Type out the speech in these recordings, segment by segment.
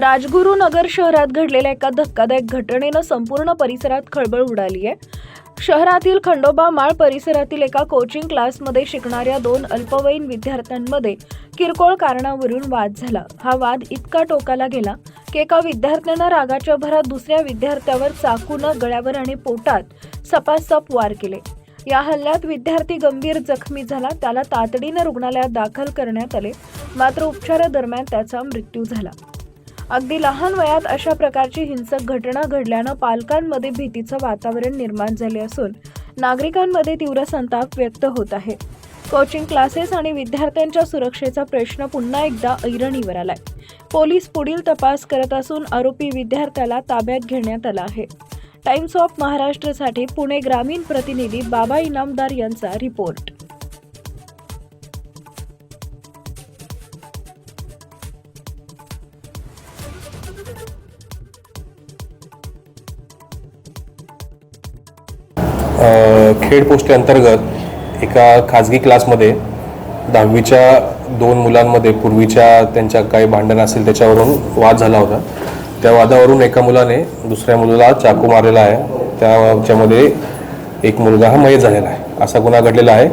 राजगुरुनगर शहरात घडलेल्या एका धक्कादायक घटनेनं संपूर्ण परिसरात खळबळ उडाली आहे. शहरातील खंडोबा माळ परिसरातील एका कोचिंग क्लासमध्ये शिकणाऱ्या दोन अल्पवयीन विद्यार्थ्यांमध्ये किरकोळ कारणावरून वाद झाला. हा वाद इतका टोकाला गेला की एका विद्यार्थ्यानं रागाच्या भरात दुसऱ्या विद्यार्थ्यावर चाकूनं गळ्यावर आणि पोटात सपासप वार केले. या हल्ल्यात विद्यार्थी गंभीर जखमी झाला. त्याला तातडीनं रुग्णालयात दाखल करण्यात आले. मात्र उपचारादरम्यान त्याचा मृत्यू झाला. अगदी लहान वयात अशा प्रकारची हिंसक घटना घडल्यानं पालकांमध्ये भीतीचं वातावरण निर्माण झाले असून नागरिकांमध्ये तीव्र संताप व्यक्त होत आहे. कोचिंग क्लासेस आणि विद्यार्थ्यांच्या सुरक्षेचा प्रश्न पुन्हा एकदा ऐरणीवर आलाय. पोलीस पुढील तपास करत असून आरोपी विद्यार्थ्याला ताब्यात घेण्यात आला आहे. टाइम्स ऑफ महाराष्ट्रसाठी पुणे ग्रामीण प्रतिनिधी बाबा इनामदार यांचा रिपोर्ट. खेड पोस्टे अंतर्गत एका खाजगी क्लासमध्ये दहावीच्या दोन मुलांमध्ये पूर्वीच्या त्यांच्या काही भांडण असेल त्याच्यावरून वाद झाला होता. त्या वादावरून एका मुलाने दुसऱ्या मुलाला चाकू मारलेला आहे. त्याच्यामध्ये एक मुलगा हा मयत झालेला आहे. असा गुन्हा घडलेला आहे.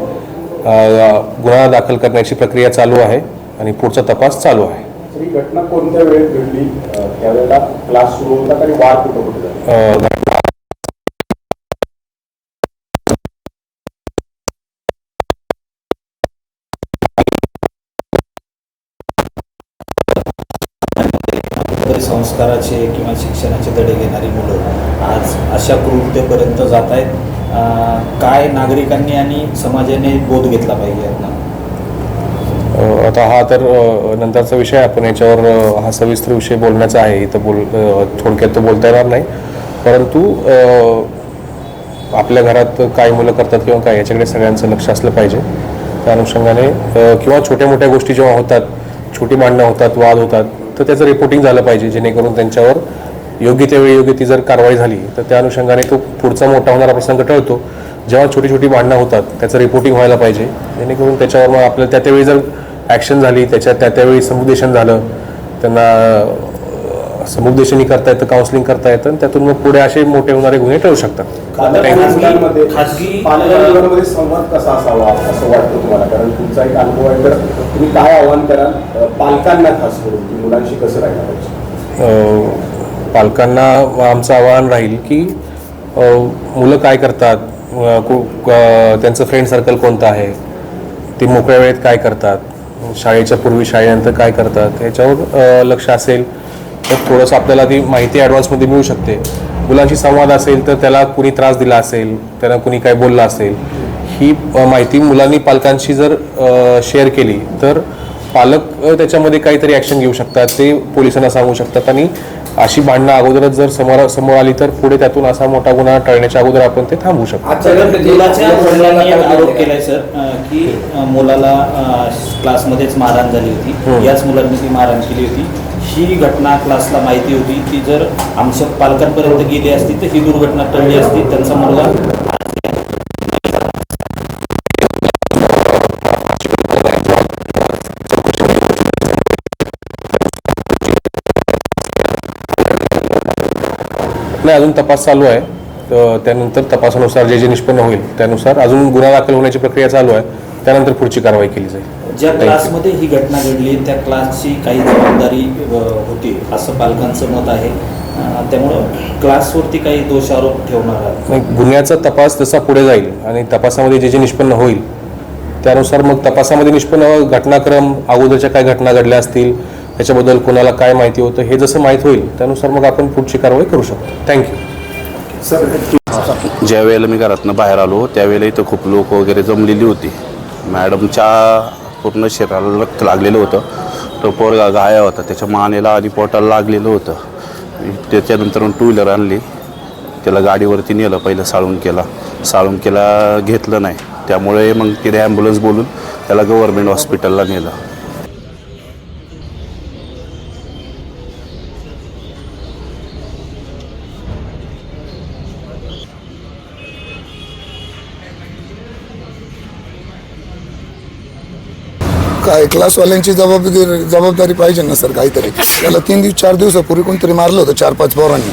गुन्हा दाखल करण्याची प्रक्रिया चालू आहे आणि पुढचा तपास चालू आहे. ही घटना कोणत्या वेळेत घडली? त्यावेळेला क्लास सुरू होता वाद संस्काराचे किंवा शिक्षणाचे धडे घेणारी मुलं आज अशा कृत्यापर्यंत जात आहेत. काय नागरिकांनी आणि समाजाने बोध घेतला पाहिजे यांना आता हा तर नंतरचा विषय आपण याच्यावर हा सविस्तर विषय बोलण्याचा आहे. इथं बोल थोडक्यात तर बोलता येणार नाही. परंतु आपल्या घरात काय मुलं करतात किंवा काय याच्याकडे सगळ्यांचं लक्ष असलं पाहिजे. त्या अनुषंगाने किंवा छोट्या मोठ्या गोष्टी जेव्हा होतात छोटी मांडणं होतात वाद होतात तर त्याचं रिपोर्टिंग झालं पाहिजे जेणेकरून त्यांच्यावर योग्य त्यावेळी योग्य ती जर कारवाई झाली तर त्या अनुषंगाने तो पुढचा मोठा होणारा प्रसंग टळतो. जेव्हा छोटी छोटी भांडणं होतात त्याचं रिपोर्टिंग व्हायला पाहिजे. जेणेकरून त्याच्यावर मग आपल्याला त्या त्यावेळी जर ॲक्शन झाली त्याच्या त्या त्यावेळी समुपदेशन झालं त्यांना समुपदेशनही करता येतं काउन्सिलिंग करता येतं आणि त्यातून मग पुढे असे मोठे होणारे गुन्हे टळू शकतात. खाजगी पालकांमध्ये संवाद कसा असावा असं वाटतं तुम्हाला? कारण तुमचा एक अनुभव आहे तर तुम्ही काय आव्हान कराल पालकांना खास करून की मुलांशी कसं राहायला पाहिजे? अ, पालकांना आमचं आवाहन राहील की मुलं काय करतात त्यांचं फ्रेंड सर्कल कोणतं आहे ते मोकळ्या वेळेत काय करतात शाळेच्या पूर्वी शाळेनंतर काय करतात याच्यावर लक्ष असेल. तर थोडंसं आपल्याला ती माहिती ॲडव्हान्समध्ये मिळू शकते. मुलांशी संवाद असेल तर त्याला कुणी त्रास दिला असेल त्याला कुणी काय बोललं असेल ही माहिती मुलांनी पालकांशी जर शेअर केली तर पालक त्याच्यामध्ये काहीतरी ॲक्शन घेऊ शकतात ते पोलिसांना सांगू शकतात आणि अशी भांडणं अगोदरच जर समोर समोर आली तर पुढे त्यातून असा मोठा गुन्हा टळण्याच्या अगोदर आपण ते थांबवू शकतो. आरोप केलाय सर की मुलाला क्लासमध्येच मारहाण झाली होती. याच मुलांनी ती मारहाण केली होती. ही घटना क्लासला माहिती होती ती जर आमच्या पालकांपर्यंत गेली असती तर ही दुर्घटना टळली असती त्यांचा मुलगा नाही अजून तपास चालू आहे. तर त्यानंतर तपासानुसार जे जे निष्पन्न होईल त्यानुसार अजून गुन्हा दाखल होण्याची प्रक्रिया चालू आहे. त्यानंतर पुढची कारवाई केली जाईल. ज्या क्लासमध्ये ही घटना घडली त्या क्लासची काही जबाबदारी होती असं पालकांचं मत आहे. त्यामुळं क्लासवरती काही दोषारोप ठेवणार आहात. नाही, गुन्ह्याचा तपास जसा पुढे जाईल आणि तपासामध्ये जे जे निष्पन्न होईल त्यानुसार मग तपासामध्ये निष्पन्न घटनाक्रम अगोदरच्या काय घटना घडल्या असतील त्याच्याबद्दल कोणाला काय माहिती होतं हे जसं माहीत होईल त्यानुसार मग आपण पुढची कारवाई करू शकतो. थँक्यू ज्या वेळेला मी घरातनं बाहेर आलो त्यावेळेला इथं खूप लोक वगैरे जमलेली होती. मॅडमच्या पूर्ण शरीराला रक्त लागलेलं होतं. तो पोरगा गाया होता त्याच्या मानेला आणि पोटाला लागलेलं होतं. त्याच्यानंतर टू व्हीलर आणली. त्याला गाडीवरती नेलं पहिलं साळून केला. साळून केला घेतलं नाही. त्यामुळे मग तिथे ॲम्ब्युलन्स बोलून त्याला गव्हर्मेंट हॉस्पिटलला नेलं. काय क्लासवाल्यांची जबाबदारी जबाबदारी पाहिजे ना सर काहीतरी. त्याला तीन दिवस चार दिवसापूर्वी कोणतरी मारलं होतं चार पाच पोरांनी.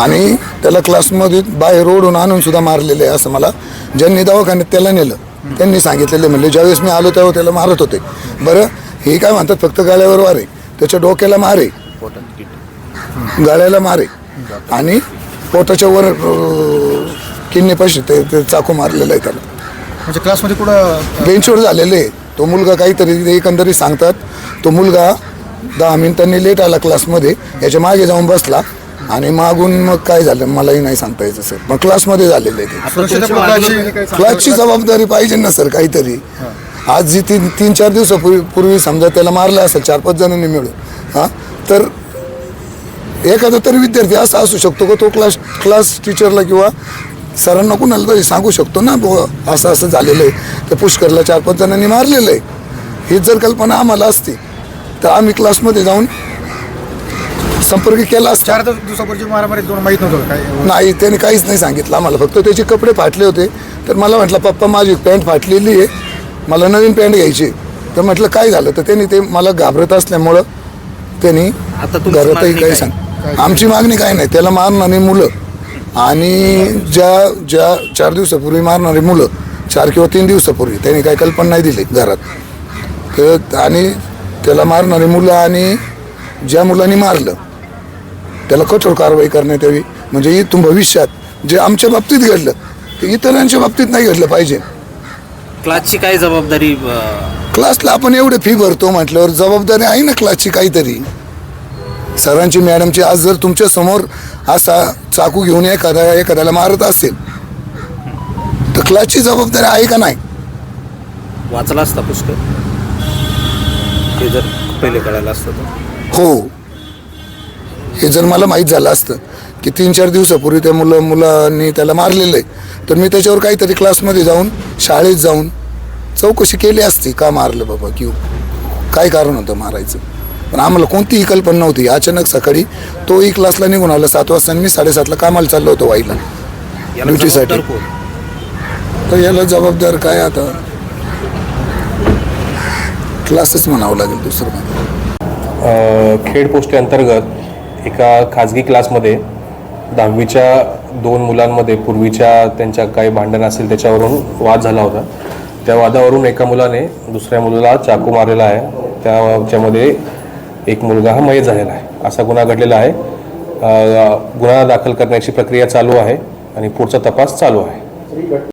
आणि त्याला क्लासमध्ये बाहेर ओढून आणून सुद्धा मारलेलं आहे असं मला ज्यांनी दवाखान्यात त्याला नेलं त्यांनी सांगितलेलं म्हणजे ज्यावेळेस मी आलो तेव्हा त्याला मारत होते. बरं हे काय म्हणतात फक्त गाड्यावर वारे. त्याच्या डोक्याला मारे. गाड्याला मारे. आणि पोटाच्या वर किन्ने पैसे ते ते चाकू मारलेलं आहे त्याला. म्हणजे क्लासमध्ये कुठं बेंचवर झालेले आहे. तो मुलगा काहीतरी एकंदरीत सांगतात तो मुलगा दहा मिनिटांनी लेट आला क्लासमध्ये याच्या मागे जाऊन बसला आणि मागून मग काय झालं? मलाही नाही सांगता यायचं सर मग क्लासमध्ये झालेलं आहे क्लासची जबाबदारी पाहिजे ना सर काहीतरी. आज जी तीन तीन चार दिवसापूर्वी पूर्वी समजा त्याला मारलं असेल चार पाच जणांनी मिळून हां तर एखादा तरी विद्यार्थी असा असू शकतो का तो क्लास क्लास टीचरला किंवा सरांना कुणाला तरी सांगू शकतो ना बुवा असं असं झालेलं आहे. तर पुष्करला चार पाच जणांनी मारलेलं आहे. हीच जर कल्पना आम्हाला असती तर आम्ही क्लासमध्ये जाऊन संपर्क केला असता. चार दिवस- दिवसापूर्वी मारामारी दोन माहीत नव्हतं काय नाही त्याने काहीच नाही सांगितलं आम्हाला. फक्त त्याचे कपडे फाटले होते. तर मला म्हटलं पप्पा माझी पॅन्ट फाटलेली आहे. मला नवीन पॅन्ट घ्यायची तर म्हटलं काय झालं? तर त्यांनी ते मला घाबरत असल्यामुळं त्यांनी घरातही काही काय? सांग आमची मागणी काय नाही. त्याला मारणारी मुलं. आणि ज्या ज्या चार दिवसापूर्वी मारणारी मुलं चार किंवा तीन दिवसापूर्वी त्यांनी काही कल्पना नाही दिली घरात. तर आणि त्याला मारणारी मुलं आणि ज्या मुलांनी मारलं त्याला कठोर कारवाई करण्यात यावी. म्हणजे इथून भविष्यात जे आमच्या बाबतीत घडलं ते इतरांच्या बाबतीत नाही घडलं पाहिजे. क्लासची काय जबाबदारी क्लासला आपण एवढे फी भरतो म्हटल्यावर जबाबदारी आहे ना क्लासची काहीतरी? सरांची मॅडमची आज जर तुमच्यासमोर असा चाकू घेऊन एखाद्या एखाद्याला मारत असेल. तर क्लासची जबाबदारी आहे का नाही? वाचला असता पुष्कळ. हे जर पहिले कळायला असतं तर. हो. हे जर मला माहीत झालं असतं की तीन चार दिवसापूर्वी त्या मुलं मुलांनी त्याला मारलेलं आहे तर मी त्याच्यावर काहीतरी क्लासमध्ये जाऊन शाळेत जाऊन चौकशी केली असती का मारलं बाबा किंवा काय कारण होतं मारायचं? पण आम्हाला कोणतीही कल्पना नव्हती. अचानक सकाळी तोही क्लासला निघून आला. सात वाजता आणि मी साडेसातला कामाला चाललो होतो वाईला. ड्युटीसाठी. तर याला जबाबदार काय आता? क्लासच म्हणावं लागेल दुसरं. खेड पोस्टे अंतर्गत एका खाजगी क्लासमध्ये दहावीच्या दोन मुलांमध्ये पूर्वीच्या त्यांच्या काही भांडण असेल त्याच्यावरून वाद झाला होता. त्या वादावरून एका मुलाने दुसऱ्या मुलाला चाकू मारलेला आहे. त्याच्यामध्ये एक मुलगा हा मयत झालेला आहे. असा गुन्हा घडलेला आहे. गुन्हा दाखल करण्याची प्रक्रिया चालू आहे आणि पुढचा तपास चालू आहे.